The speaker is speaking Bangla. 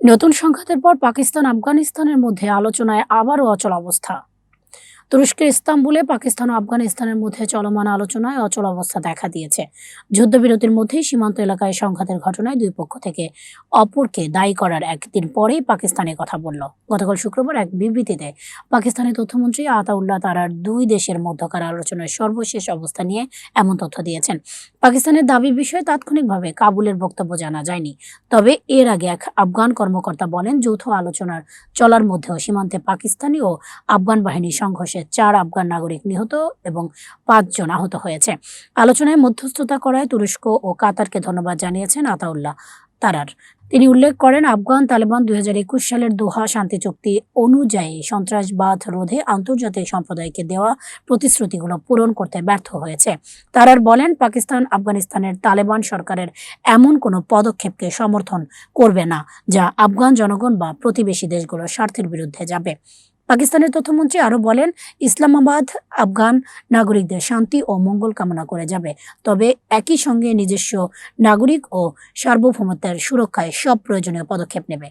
নতুন সংঘাতের পর পাকিস্তান আফগানিস্তানের মধ্যে আলোচনায় আবারও অচল অবস্থা। তুরস্কের ইস্তাম্বুলে পাকিস্তান ও আফগানিস্তানের মধ্যে চলমান আলোচনায় অচল অবস্থা দেখা দিয়েছে। যুদ্ধবিরতির মধ্যেই সীমান্ত এলাকায় সংঘাতের ঘটনায় দুই পক্ষ থেকে অপরকে দায়ী করার একদিন পরেই পাকিস্তানে কথা বলল। গতকাল শুক্রবার এক বিবৃতিতে পাকিস্তানের তথ্যমন্ত্রী আতাউল্লাহ তারার দুই দেশের মধ্যকার আলোচনার সর্বশেষ অবস্থা নিয়ে এমন তথ্য দিয়েছেন। পাকিস্তানের দাবি বিষয়ে তাৎক্ষণিকভাবে কাবুলের বক্তব্য জানা যায়নি। তবে এর আগে এক আফগান কর্মকর্তা বলেন, যৌথ আলোচনার চলার মধ্যেও সীমান্তে পাকিস্তানি ও আফগান বাহিনীর সংঘর্ষে চার আফগান নাগরিক নিহত এবং পাঁচজন আহত হয়েছে। আলোচনায় মধ্যস্থতা করায় তুরস্ক ও কাতারকে ধন্যবাদ জানিয়েছেন আতাউল্লাহ তারার। তিনি উল্লেখ করেন, আফগান তালেবান দুই হাজার একুশ সালের দোহা শান্তি চুক্তি অনুযায়ী সন্ত্রাসবাদ রোধে আন্তর্জাতিক সম্প্রদায়কে দেওয়া প্রতিশ্রুতিগুলো পূরণ করতে ব্যর্থ হয়েছে। তারার বলেন, পাকিস্তান আফগানিস্তানের তালেবান সরকারের এমন কোনো পদক্ষেপকে সমর্থন করবে না, যা আফগান জনগণ বা প্রতিবেশী দেশগুলোর স্বার্থের বিরুদ্ধে যাবে। পাকিস্তানের তথ্যমন্ত্রী আরও বলেন, ইসলামাবাদ, আফগান নাগরিকদের শান্তি ও মঙ্গল কামনা করে যাবে। তবে একই সঙ্গে নিজস্ব নাগরিক ও সার্বভৌমত্বের সুরক্ষায় সব প্রয়োজনীয় পদক্ষেপ নেবে।